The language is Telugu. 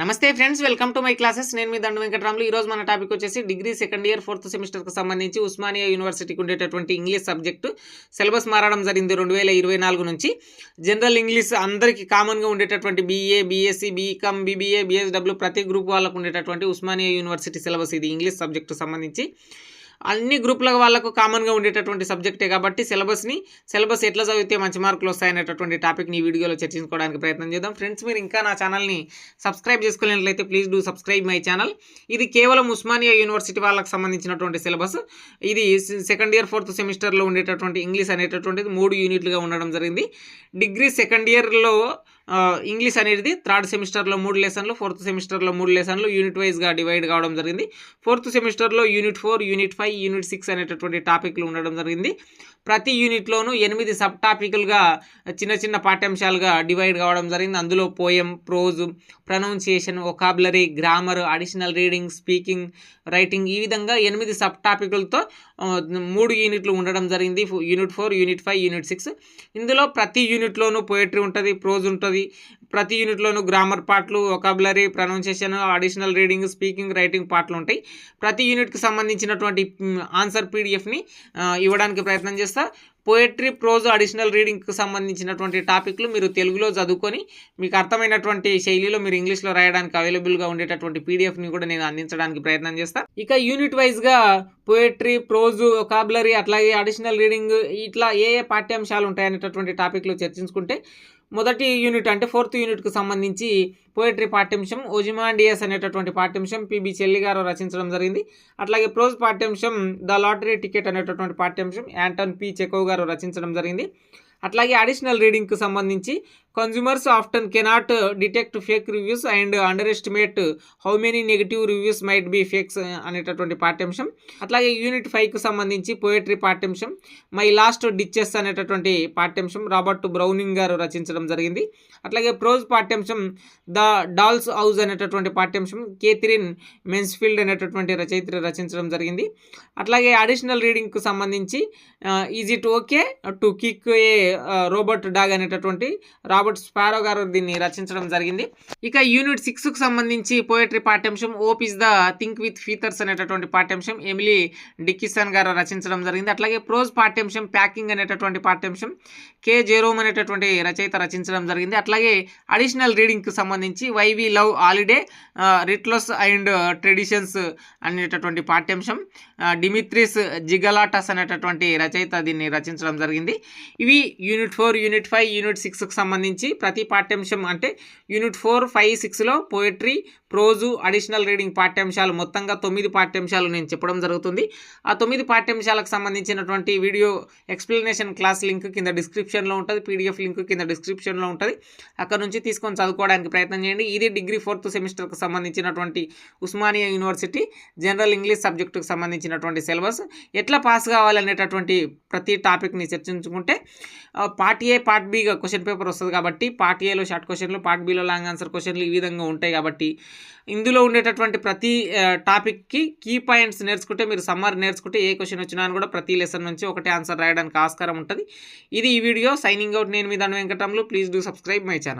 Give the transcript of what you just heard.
నమస్తే friends welcome to my classes. నేను మీ దండు వెంకటరాములు. ఈ రోజు మన టాపిక్ వచ్చేసి డిగ్రీ సెకండ్ ఇయర్ ఫోర్త్ సెమిస్టర్కి సంబంధించి ఉస్మానియా యూనివర్సిటీకి ఉండేటటువంటి ఇంగ్లీష్ సబ్జెక్టు. సిలబస్ మారడం జరిగింది రెండు వేల ఇరవై నాలుగు నుంచి. జనరల్ ఇంగ్లీష్ అందరికీ కామన్గా ఉండేటటువంటి BA BSc BCom BBA BSW ప్రతి గ్రూప్ వాళ్ళకు ఉండేటటువంటి ఉస్మానియా యూనివర్సిటీ సిలబస్ ఇది ఇంగ్లీష్ సబ్జెక్టు సంబంధించి. అన్ని గ్రూపుల వాళ్ళకు కామన్గా ఉండేటటువంటి సబ్జెక్టే కాబట్టి సిలబస్ని సిలబస్ ఎట్లా చదివితే మంచి మార్కులు వస్తాయనేటటువంటి టాపిక్ని ఈ వీడియోలో చర్చించుకోవడానికి ప్రయత్నం చేద్దాం. ఫ్రెండ్స్ మీరు ఇంకా నా ఛానల్ని subscribe చేసుకోలేనట్లయితే please do subscribe my channel ఇది కేవలం ఉస్మానియా యూనివర్సిటీ వాళ్ళకి సంబంధించినటువంటి సిలబస్ ఇది సెకండ్ ఇయర్ ఫోర్త్ సెమిస్టర్లో ఉండేటటువంటి ఇంగ్లీష్ అనేటటువంటిది మూడు యూనిట్లుగా ఉండడం జరిగింది. డిగ్రీ సెకండ్ ఇయర్లో ఇంగ్లీష్ అనేది థర్డ్ సెమిస్టర్లో మూడు లెసన్లు ఫోర్త్ సెమిస్టర్లో మూడు లెసన్లు యూనిట్ వైజ్గా డివైడ్ కావడం జరిగింది. ఫోర్త్ సెమిస్టర్లో unit four unit five unit six అనేటటువంటి టాపిక్లు ఉండడం జరిగింది. ప్రతి యూనిట్లోనూ ఎనిమిది సబ్ టాపిక్లుగా చిన్న చిన్న పాఠ్యాంశాలుగా డివైడ్ కావడం జరిగింది. అందులో poem prose pronunciation vocabulary grammar additional reading speaking writing ఈ విధంగా ఎనిమిది సబ్ టాపిక్లతో మూడు యూనిట్లు ఉండడం జరిగింది. Unit four unit five unit six. ఇందులో ప్రతి యూనిట్లోనూ పోయట్రీ ఉంటుంది ప్రోజ్ ఉంటుంది ప్రతి యూనిట్లోనూ grammar పార్ట్లు vocabulary pronunciation additional reading speaking writing పార్ట్లు ఉంటాయి ప్రతి యూనిట్కి సంబంధించినటువంటి ఆన్సర్ పీడిఎఫ్ని ఇవ్వడానికి ప్రయత్నం చేస్తా. పోయట్రీ ప్రోజ్ అడిషనల్ రీడింగ్కి సంబంధించినటువంటి టాపిక్లు మీరు తెలుగులో చదువుకొని మీకు అర్థమైనటువంటి శైలిలో మీరు ఇంగ్లీష్లో రాయడానికి అవైలబుల్గా ఉండేటటువంటి పీడిఎఫ్ని కూడా నేను అందించడానికి ప్రయత్నం చేస్తాను ఇక యూనిట్ వైజ్గా పోయట్రీ ప్రోజు ఒకాబులరీ అట్లాగే అడిషనల్ రీడింగ్ ఇట్లా ఏ ఏ పాఠ్యాంశాలు ఉంటాయనేటటువంటి టాపిక్లు చర్చించుకుంటే మొదటి యూనిట్ అంటే ఫోర్త్ యూనిట్కు సంబంధించి పోయట్రీ పాఠ్యాంశం ఒజిమాండియస్ అనేటటువంటి పాఠ్యాంశం పిబి చెల్లి గారు రచించడం జరిగింది. అట్లాగే ప్రోజ్ పాఠ్యాంశం ద లాటరీ టికెట్ అనేటటువంటి పాఠ్యాంశం యాంటన్ పి చెకోవ్ గారు రచించడం జరిగింది. అట్లాగే అడిషనల్ రీడింగ్కు సంబంధించి consumers often cannot detect fake reviews and underestimate how many negative reviews might be fakes అనేటటువంటి పాఠ్యాంశం. అట్లాగే యూనిట్ ఫైవ్కి సంబంధించి పోయట్రీ పాఠ్యాంశం మై లాస్ట్ డిచెస్ అనేటటువంటి పాఠ్యాంశం రాబర్ట్ బ్రౌనింగ్ గారు రచించడం జరిగింది. అట్లాగే ప్రోజ్ పాఠ్యాంశం ద డాల్స్ హౌస్ అనేటటువంటి పాఠ్యాంశం కేథరిన్ మెన్స్ఫీల్డ్ అనేటటువంటి రచయిత్రి రచించడం జరిగింది. అట్లాగే అడిషనల్ రీడింగ్కు సంబంధించి is it okay to kick a robot dog అనేటటువంటి రాబర్ట్ స్పారో గారు దీన్ని రచించడం జరిగింది. ఇక యూనిట్ సిక్స్కి సంబంధించి పోయట్రీ పాఠ్యాంశం hope is the thing with feathers అనేటటువంటి పాఠ్యాంశం ఎమిలీ డిక్కిసన్ గారు రచించడం జరిగింది. అట్లాగే ప్రోజ్ పాఠ్యాంశం ప్యాకింగ్ అనేటటువంటి పాఠ్యాంశం కే జెరోమ్ అనేటటువంటి రచయిత రచించడం జరిగింది. అట్లాగే అడిషనల్ రీడింగ్కి సంబంధించి why we love holiday rituals and traditions అనేటటువంటి పాఠ్యాంశం డిమిత్రిస్ జిగలాటస్ అనేటటువంటి రచయిత దీన్ని రచించడం జరిగింది. ఇవి unit four unit five unit సిక్స్కి సంబంధించి ప్రతి పాఠ్యాంశం అంటే యూనిట్ ఫోర్ ఫైవ్ సిక్స్లో పోయిట్రీ ప్రోజు అడిషనల్ రీడింగ్ పాఠ్యాంశాలు మొత్తంగా తొమ్మిది పాఠ్యాంశాలు నేను చెప్పడం జరుగుతుంది. ఆ తొమ్మిది పాఠ్యాంశాలకు సంబంధించినటువంటి వీడియో ఎక్స్ప్లెనేషన్ క్లాస్ లింక్ కింద డిస్క్రిప్షన్లో ఉంటుంది. పీడిఎఫ్ లింక్ కింద డిస్క్రిప్షన్లో ఉంటుంది. అక్కడ నుంచి తీసుకొని చదువుకోవడానికి ప్రయత్నం చేయండి. ఇది డిగ్రీ ఫోర్త్ సెమిస్టర్కి సంబంధించినటువంటి ఉస్మానియా యూనివర్సిటీ జనరల్ ఇంగ్లీష్ సబ్జెక్టుకు సంబంధించినటువంటి సిలబస్. ఎట్లా పాస్ కావాలనేటటువంటి ప్రతి టాపిక్ని చర్చించుకుంటే పార్ట్ ఏ పార్ట్ బిగా క్వశ్చన్ పేపర్ వస్తుంది కాబట్టి పార్ట్ ఏలో షార్ట్ క్వశ్చన్లు పార్ట్ బిలో లాంగ్ ఆన్సర్ క్వశ్చన్లు ఈ విధంగా ఉంటాయి కాబట్టి ఇందులో ఉండేటటువంటి ప్రతి టాపిక్కి కీ పాయింట్స్ నేర్చుకుంటే మీరు సమ్మర్ నేర్చుకుంటే ఏ క్వశ్చన్ వచ్చినా కూడా ప్రతి లెసన్ నుంచి ఒకటే ఆన్సర్ రాయడానికి ఆస్కారం ఉంటుంది. ఇది ఈ వీడియో. సైనింగ్ అవుట్ నేను మీ దాని వెంకటంలో please do subscribe my channel.